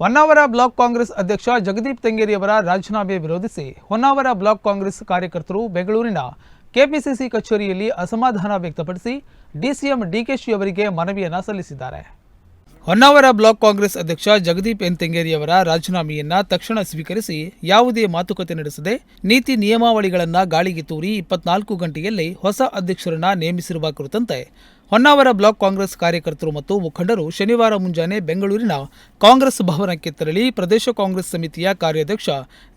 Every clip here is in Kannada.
ಹೊನ್ನಾವರ ಬ್ಲಾಕ್ ಕಾಂಗ್ರೆಸ್ ಅಧ್ಯಕ್ಷ ಜಗದೀಪ್ ತೆಂಗೇರಿಯವರ ರಾಜೀನಾಮೆ ವಿರೋಧಿಸಿ ಹೊನ್ನಾವರ ಬ್ಲಾಕ್ ಕಾಂಗ್ರೆಸ್ ಕಾರ್ಯಕರ್ತರು ಬೆಂಗಳೂರಿನ ಕೆಪಿಸಿಸಿ ಕಚೇರಿಯಲ್ಲಿ ಅಸಮಾಧಾನ ವ್ಯಕ್ತಪಡಿಸಿ ಡಿಸಿಎಂ ಡಿಕೆಶಿ ಅವರಿಗೆ ಮನವಿಯನ್ನು ಸಲ್ಲಿಸಿದ್ದಾರೆ. ಹೊನ್ನಾವರ ಬ್ಲಾಕ್ ಕಾಂಗ್ರೆಸ್ ಅಧ್ಯಕ್ಷ ಜಗದೀಪ್ ಎನ್ ತೆಂಗೇರಿಯವರ ರಾಜೀನಾಮೆಯನ್ನ ತಕ್ಷಣ ಸ್ವೀಕರಿಸಿ ಯಾವುದೇ ಮಾತುಕತೆ ನಡೆಸದೆ ನೀತಿ ನಿಯಮಾವಳಿಗಳನ್ನು ಗಾಳಿಗೆ ತೂರಿ ಇಪ್ಪತ್ನಾಲ್ಕು ಗಂಟೆಯಲ್ಲಿ ಹೊಸ ಅಧ್ಯಕ್ಷರನ್ನ ನೇಮಿಸಿರುವ ಕುರಿತಂತೆ ಹೊನ್ನಾವರ ಬ್ಲಾಕ್ ಕಾಂಗ್ರೆಸ್ ಕಾರ್ಯಕರ್ತರು ಮತ್ತು ಮುಖಂಡರು ಶನಿವಾರ ಮುಂಜಾನೆ ಬೆಂಗಳೂರಿನ ಕಾಂಗ್ರೆಸ್ ಭವನಕ್ಕೆ ತೆರಳಿ ಪ್ರದೇಶ ಕಾಂಗ್ರೆಸ್ ಸಮಿತಿಯ ಕಾರ್ಯಾಧ್ಯಕ್ಷ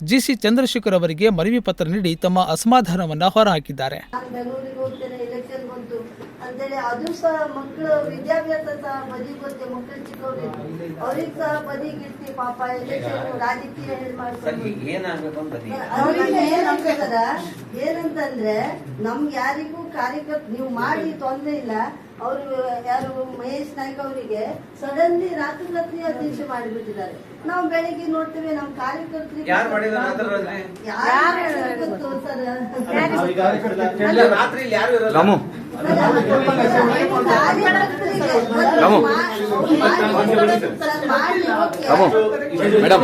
ಜಿಸಿ ಚಂದ್ರಶೇಖರ್ ಅವರಿಗೆ ಮನವಿ ಪತ್ರ ನೀಡಿ ತಮ್ಮ ಅಸಮಾಧಾನವನ್ನು ಹೊರಹಾಕಿದ್ದಾರೆ ನಾನು ಬೆಂಗಳೂರಿಗೆ ಹೋಗ್ತೇನೆ ಎಲೆಕ್ಷನ್ ಬಂತು ಅಂತೇಳಿ ಅದು ಸಹ ಮಕ್ಕಳು ವಿದ್ಯಾಭ್ಯಾಸ ಸಹ ಬದಿಗೆ ಗೊತ್ತೆ ಮಕ್ಕಳು ಚಿಕ್ಕವ್ರಿಗೆ ಅವ್ರಿಗೆ ಸಹ ಬದಿಗಿರ್ತಿ ಪಾಪ ಎಲೆಕ್ಷನ್ ರಾಜಕೀಯ. ಅವ್ರಿಗೆ ಏನಾಗ್ತದ ಏನಂತಂದ್ರೆ ನಮ್ಗೆ ಯಾರಿಗೂ ಕಾರ್ಯಕರ್ತ ನೀವು ಮಾಡಿ ತೊಂದ್ರೆ ಇಲ್ಲ. ಅವರು ಯಾರು ಮಹೇಶ್ ನಾಯ್ಕ ಅವರಿಗೆ ಸಡನ್ಲಿ ರಾತ್ರಿ ರಾತ್ರಿ ಅಧ್ಯಕ್ಷ ಮಾಡಿಬಿಟ್ಟಿದ್ದಾರೆ. ನಾವು ಬೆಳಿಗ್ಗೆ ನೋಡ್ತೇವೆ ನಮ್ಮ ಕಾರ್ಯಕರ್ತರಿಗೆ ಯಾರ್ ಸರ್ ರಾತ್ರಿ ಯಾರು ರಾಮು. ಮೇಡಮ್.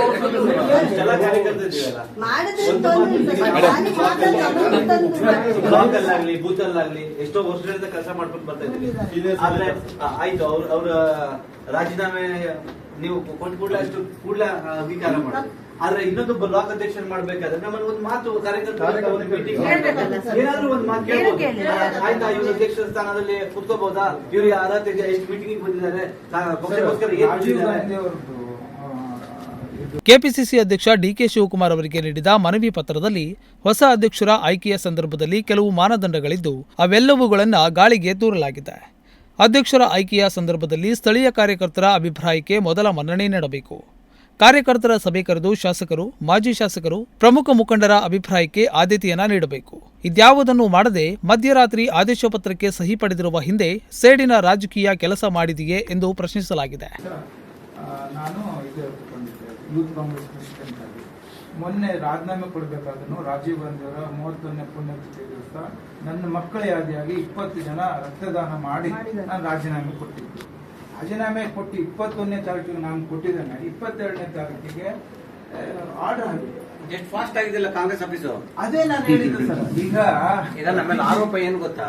ಬ್ಲಾಕ್ ಎಷ್ಟೋ ವರ್ಷಗಳಿಂದ ಕೆಲಸ ಮಾಡ್ಕೊಂಡು ಬರ್ತಾ ಇದ್ದೀವಿ ಆದ್ರೆ ಆಯ್ತು, ಅವ್ರ ಅವ್ರ, ರಾಜೀನಾಮೆ ನೀವು ಕೊಟ್ಟು ಕೂಡಲೇ ಅಷ್ಟು ಕೂಡಲೇ ಅಂಗೀಕಾರ ಮಾಡಿ ಆದ್ರೆ ಇನ್ನೊಂದು ಬ್ಲಾಕ್ ಅಧ್ಯಕ್ಷ ಮಾಡ್ಬೇಕಾದ್ರೆ ನಮ್ಮಲ್ಲಿ ಒಂದು ಮಾತು ಕಾರ್ಯಕರ್ತರ ಒಂದು ಮೀಟಿಂಗ್? ಏನಾದ್ರೂ ಒಂದು ಮಾತು ಏನು ಕೇಳ್ಬೋದು. ಆಯ್ತಾ ಇವ್ರ ಅಧ್ಯಕ್ಷ ಸ್ಥಾನದಲ್ಲಿ ಕುತ್ಕೋಬಹುದಾ? ಇವ್ರಿಗೆ ಅರ್ಹತೆ ಇದೆ ಎಷ್ಟು ಮೀಟಿಂಗ್ ಬಂದಿದ್ದಾರೆ? ಪಕ್ಷಕ್ಕೋಸ್ಕರ ಏನ್ ಮಾಡಿದ್ದಾರೆ? ಕೆಪಿಸಿಸಿ ಅಧ್ಯಕ್ಷ ಡಿಕೆ ಶಿವಕುಮಾರ್ ಅವರಿಗೆ ನೀಡಿದ ಮನವಿ ಪತ್ರದಲ್ಲಿ ಹೊಸ ಅಧ್ಯಕ್ಷರ ಆಯ್ಕೆಯ ಸಂದರ್ಭದಲ್ಲಿ ಕೆಲವು ಮಾನದಂಡಗಳಿದ್ದು ಅವೆಲ್ಲವುಗಳನ್ನು ಗಾಳಿಗೆ ತೂರಲಾಗಿದೆ. ಅಧ್ಯಕ್ಷರ ಆಯ್ಕೆಯ ಸಂದರ್ಭದಲ್ಲಿ ಸ್ಥಳೀಯ ಕಾರ್ಯಕರ್ತರ ಅಭಿಪ್ರಾಯಕ್ಕೆ ಮೊದಲ ಮನ್ನಣೆ ನೀಡಬೇಕು. ಕಾರ್ಯಕರ್ತರ ಸಭೆ ಕರೆದು ಶಾಸಕರು ಮಾಜಿ ಶಾಸಕರು ಪ್ರಮುಖ ಮುಖಂಡರ ಅಭಿಪ್ರಾಯಕ್ಕೆ ಆದ್ಯತೆಯನ್ನ ನೀಡಬೇಕು. ಇದ್ಯಾವುದನ್ನು ಮಾಡದೆ ಮಧ್ಯರಾತ್ರಿ ಆದೇಶ ಪತ್ರಕ್ಕೆ ಸಹಿ ಪಡೆದಿರುವ ಹಿಂದೆ ಸೇಡಿನ ರಾಜಕೀಯ ಕೆಲಸ ಮಾಡಿದೆಯೇ ಎಂದು ಪ್ರಶ್ನಿಸಲಾಗಿದೆ. ಮೊನ್ನೆ ರಾಜೀನಾಮೆ ಕೊಡಬೇಕಾದನು ರಾಜೀವ್ ಗಾಂಧಿ ಅವರ ಮೂವತ್ತೊಂದನೇ ಪುಣ್ಯತಿಥಿ ದಿವಸ ನನ್ನ ಮಕ್ಕಳ ಯಾದಿಯಾಗಿ ಇಪ್ಪತ್ತು ಜನ ರಕ್ತದಾನ ಮಾಡಿ ನಾನು ರಾಜೀನಾಮೆ ಕೊಟ್ಟಿದ್ದೆ. ರಾಜೀನಾಮೆ ಕೊಟ್ಟು ಇಪ್ಪತ್ತೊಂದನೇ ತಾರೀಕಿಗೆ ನಾನು ಕೊಟ್ಟಿದ್ದೇನೆ. ಇಪ್ಪತ್ತೆರಡನೇ ತಾರೀಕಿಗೆ ಆರ್ಡರ್ ಆಗಿದೆ. ಎಷ್ಟು ಫಾಸ್ಟ್ ಆಗಿದಿಲ್ಲ ಕಾಂಗ್ರೆಸ್ ಆಫೀಸು ಅದೇ ನಾನು ಹೇಳಿದ್ದು ಸರ್. ಈಗ ಈಗ ನಮ್ಮಲ್ಲಿ ಆರೋಪ ಏನ್ ಗೊತ್ತಾ.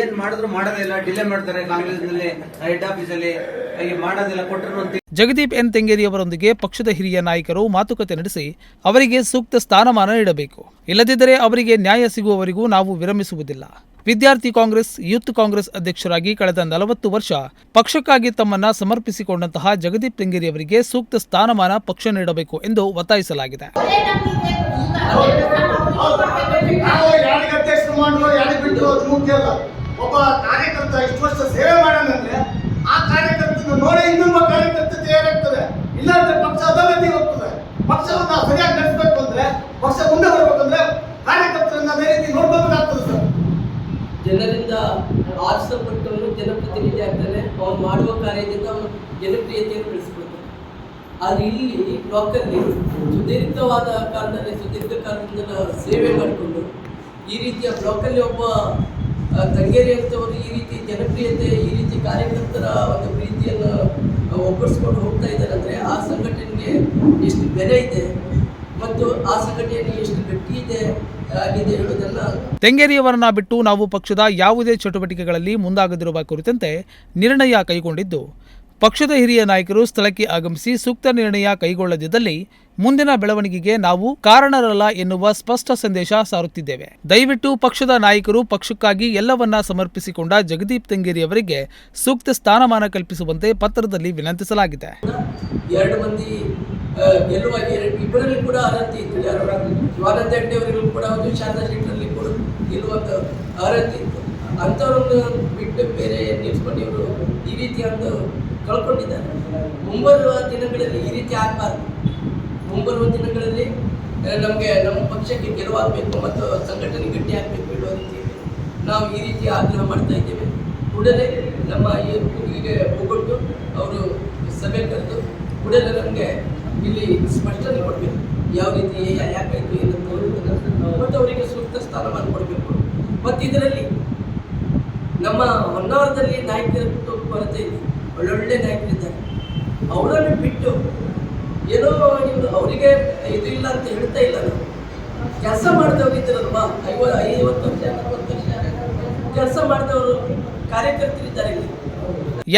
ಏನ್ ಮಾಡಿದ್ರು ಮಾಡೋದಿಲ್ಲ ಡಿಲೇ ಮಾಡ್ತಾರೆ ಕಾಂಗ್ರೆಸ್ನಲ್ಲಿ ಹೆಡ್ ಆಫೀಸ್ ಅಲ್ಲಿ ಮಾಡೋದಿಲ್ಲ ಕೊಟ್ಟರು ಜಗದೀಪ್ ಎನ್ ತೆಂಗೇರಿ ಅವರೊಂದಿಗೆ ಪಕ್ಷದ ಹಿರಿಯ ನಾಯಕರು ಮಾತುಕತೆ ನಡೆಸಿ ಅವರಿಗೆ ಸೂಕ್ತ ಸ್ಥಾನಮಾನ ನೀಡಬೇಕು. ಇಲ್ಲದಿದ್ದರೆ ಅವರಿಗೆ ನ್ಯಾಯ ಸಿಗುವವರೆಗೂ ನಾವು ವಿರಮಿಸುವುದಿಲ್ಲ. ವಿದ್ಯಾರ್ಥಿ ಕಾಂಗ್ರೆಸ್, ಯೂತ್ ಕಾಂಗ್ರೆಸ್ ಅಧ್ಯಕ್ಷರಾಗಿ ಕಳೆದ ನಲವತ್ತು ವರ್ಷ ಪಕ್ಷಕ್ಕಾಗಿ ತಮ್ಮನ್ನ ಸಮರ್ಪಿಸಿಕೊಂಡಂತಹ ಜಗದೀಪ್ ತೆಂಗೇರಿ ಅವರಿಗೆ ಸೂಕ್ತ ಸ್ಥಾನಮಾನ ಪಕ್ಷ ನೀಡಬೇಕು ಎಂದು ಒತ್ತಾಯಿಸಲಾಗಿದೆ. ಕಾರ್ಯಕರ್ತ ವರ್ಷ ಸೇವೆ ಆ ಕಾರ್ಯಕರ್ತ ಪಕ್ಷ ಪಕ್ಷವನ್ನ ಸರಿಯಾಗಿ ನಡೆಸಬೇಕು ಅಂದ್ರೆ ಪಕ್ಷ ಮುಂದೆ ಬರ್ಬೇಕಂದ್ರೆ ಕಾರ್ಯಕರ್ತರನ್ನ ಅದೇ ರೀತಿ ನೋಡ್ಕೋಬೇಕಾಗ್ತದೆ ಸರ್ ಜನರಿಂದ ಆರಿಸಲ್ಪಟ್ಟವನು ಜನಪ್ರತಿನಿಧಿ ಆಗ್ತಾನೆ. ಅವನು ಮಾಡುವ ಕಾರ್ಯದಿಂದ ಅವನು ಜನಪ್ರಿಯತೆಯನ್ನು ಬೆಳೆಸ್ಕೊಳ್ತಾನೆ. ಆದರೆ ಇಲ್ಲಿ ಬ್ಲಾಕಲ್ಲಿ ಸುದೀರ್ಘವಾದ ಕಾಲದಲ್ಲಿ, ಸುದೀರ್ಘ ಕಾಲದಿಂದ ಸೇವೆ ಮಾಡಿಕೊಂಡು, ಈ ರೀತಿಯ ಬ್ಲಾಕಲ್ಲಿ ಒಬ್ಬ ಕಂಗೇರಿ ಅಂತವರು ಈ ರೀತಿ ಜನಪ್ರಿಯತೆ, ಈ ರೀತಿ ಕಾರ್ಯಕರ್ತರ ಒಂದು ಪ್ರೀತಿಯನ್ನು ಒಗ್ಗೂಡಿಸ್ಕೊಂಡು ಹೋಗ್ತಾ ಇದ್ದಾರೆ ಅಂದರೆ ಆ ಸಂಘಟನೆಗೆ ಎಷ್ಟು ಬೆಲೆ ಇದೆ, ಮತ್ತು ಆ ಸಂಘಟನೆಗೆ ಎಷ್ಟು ಗಟ್ಟಿ ಇದೆ ತೆಂಗೇರಿಯವರನ್ನ ಬಿಟ್ಟು ನಾವು ಪಕ್ಷದ ಯಾವುದೇ ಚಟುವಟಿಕೆಗಳಲ್ಲಿ ಮುಂದಾಗದಿರುವ ಕುರಿತಂತೆ ನಿರ್ಣಯ ಕೈಗೊಂಡಿದ್ದು ಪಕ್ಷದ ಹಿರಿಯ ನಾಯಕರು ಸ್ಥಳಕ್ಕೆ ಆಗಮಿಸಿ ಸೂಕ್ತ ನಿರ್ಣಯ ಕೈಗೊಳ್ಳದಿದ್ದಲ್ಲಿ ಮುಂದಿನ ಬೆಳವಣಿಗೆಗೆ ನಾವು ಕಾರಣರಲ್ಲ ಎನ್ನುವ ಸ್ಪಷ್ಟ ಸಂದೇಶ ಸಾರುತ್ತಿದ್ದೇವೆ. ದಯವಿಟ್ಟು ಪಕ್ಷದ ನಾಯಕರು ಪಕ್ಷಕ್ಕಾಗಿ ಎಲ್ಲವನ್ನ ಸಮರ್ಪಿಸಿಕೊಂಡ ಜಗದೀಪ್ ತೆಂಗೇರಿ ಅವರಿಗೆ ಸೂಕ್ತ ಸ್ಥಾನಮಾನ ಕಲ್ಪಿಸುವಂತೆ ಪತ್ರದಲ್ಲಿ ವಿನಂತಿಸಲಾಗಿದೆ. ಗೆಲ್ಲುವ ಇಬ್ಬರಲ್ಲಿ ಕೂಡ ಅರ್ಹತೆ ಇತ್ತು, ಯಾರು ಹೆಗ್ಡೆ ಅವರಿಗೂ ಕೂಡ ಒಂದು ಶಾರದಾ ಶೆಟ್ಟರಲ್ಲಿ ಕೂಡ ಗೆಲ್ಲುವಂತ ಅರ್ಹತೆ ಇತ್ತು. ಅಂಥವ್ರನ್ನು ಬಿಟ್ಟು ಬೇರೆ ನಿಲ್ಸ್ಕೊಂಡು ಇವರು ಈ ರೀತಿ ಒಂದು ಕಳ್ಕೊಂಡಿದ್ದಾರೆ. ಮುಂಬರುವ ದಿನಗಳಲ್ಲಿ ಈ ರೀತಿ ಆಗಬಾರ್ದು. ಮುಂಬರುವ ದಿನಗಳಲ್ಲಿ ನಮಗೆ ನಮ್ಮ ಪಕ್ಷಕ್ಕೆ ಗೆಲುವಾಗಬೇಕು ಮತ್ತು ಸಂಘಟನೆ ಗಟ್ಟಿ ಆಗಬೇಕು ಹೇಳುವ ರೀತಿಯಲ್ಲಿ ನಾವು ಈ ರೀತಿ ಆಗ್ರಹ ಮಾಡ್ತಾ ಇದ್ದೇವೆ. ಕೂಡಲೇ ನಮ್ಮ ಈ ಕೂಗಿಗೆ ಹೋಗೊಟ್ಟು ಅವರು ಸಭೆ ಕರೆದು ಕೂಡಲೇ ನಮಗೆ ಇಲ್ಲಿ ಸ್ಪಷ್ಟತೆ ಕೊಡಬೇಕು. ಯಾವ ರೀತಿ ಯಾಕೆ ಯಾಕಾಯ್ತು ಏನು ತೋರುವುದನ್ನು ಮತ್ತು ಅವರಿಗೆ ಸೂಕ್ತ ಸ್ಥಾನಮಾನ ಕೊಡಬೇಕು. ಮತ್ತು ಇದರಲ್ಲಿ ನಮ್ಮ ಹೊನ್ನಾವರದಲ್ಲಿ ನಾಯಕರ ಕೊರತೆ ಇದೆ. ಒಳ್ಳೊಳ್ಳೆ ನಾಯಕರಿದ್ದಾರೆ. ಅವರನ್ನು ಬಿಟ್ಟು ಏನೋ ಅವರಿಗೆ ಇದು ಇಲ್ಲ ಅಂತ ಹೇಳ್ತಾ ಇಲ್ಲ ನಾವು ಕೆಲಸ ಮಾಡಿದವ್ರು ಐವ ಐವತ್ತು ವರ್ಷ, ಅರವತ್ತು ವರ್ಷ. ಕೆಲಸ ಮಾಡಿದವರು ಕಾರ್ಯಕರ್ತರಿದ್ದಾರೆ ಇಲ್ಲಿ.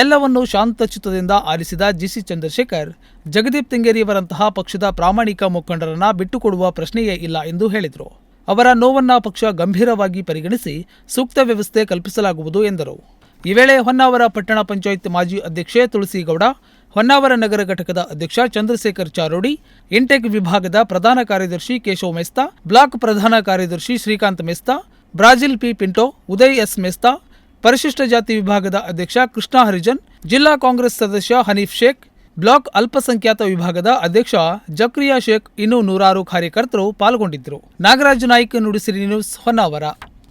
ಎಲ್ಲವನ್ನು ಶಾಂತಚಿತ್ತದಿಂದ ಆಲಿಸಿದ ಜಿಸಿ ಚಂದ್ರಶೇಖರ್, ಜಗದೀಪ್ ತೆಂಗೇರಿಯವರಂತಹ ಪಕ್ಷದ ಪ್ರಾಮಾಣಿಕ ಮುಖಂಡರನ್ನ ಬಿಟ್ಟುಕೊಡುವ ಪ್ರಶ್ನೆಯೇ ಇಲ್ಲ ಎಂದು ಹೇಳಿದರು. ಅವರ ನೋವನ್ನ ಪಕ್ಷ ಗಂಭೀರವಾಗಿ ಪರಿಗಣಿಸಿ ಸೂಕ್ತ ವ್ಯವಸ್ಥೆ ಕಲ್ಪಿಸಲಾಗುವುದು ಎಂದರು. ಈ ವೇಳೆ ಹೊನ್ನಾವರ ಪಟ್ಟಣ ಪಂಚಾಯತ್ ಮಾಜಿ ಅಧ್ಯಕ್ಷೆ ತುಳಸಿಗೌಡ, ಹೊನ್ನಾವರ ನಗರ ಘಟಕದ ಅಧ್ಯಕ್ಷ ಚಂದ್ರಶೇಖರ್ ಚಾರೋಡಿ ಇಂಟೆಕ್ ವಿಭಾಗದ ಪ್ರಧಾನ ಕಾರ್ಯದರ್ಶಿ ಕೇಶವ್ ಮೆಸ್ತಾ, ಬ್ಲಾಕ್ ಪ್ರಧಾನ ಕಾರ್ಯದರ್ಶಿ Srikanth Mesta, Brazil P Pinto, Uday S Mesta ಪರಿಶಿಷ್ಟ ಜಾತಿ ವಿಭಾಗದ ಅಧ್ಯಕ್ಷ ಕೃಷ್ಣ ಹರಿಜನ್, ಜಿಲ್ಲಾ ಕಾಂಗ್ರೆಸ್ ಸದಸ್ಯ ಹನೀಫ್ ಶೇಖ್, ಬ್ಲಾಕ್ ಅಲ್ಪಸಂಖ್ಯಾತ ವಿಭಾಗದ ಅಧ್ಯಕ್ಷ ಜಕ್ರಿಯಾ ಶೇಖ್ ಇನ್ನೂ ನೂರಾರು ಕಾರ್ಯಕರ್ತರು ಪಾಲ್ಗೊಂಡಿದ್ದರು. ನಾಗರಾಜ ನಾಯ್ಕ ನುಡಿಸಿರಿ ನ್ಯೂಸ್ ಹೊನ್ನಾವರ.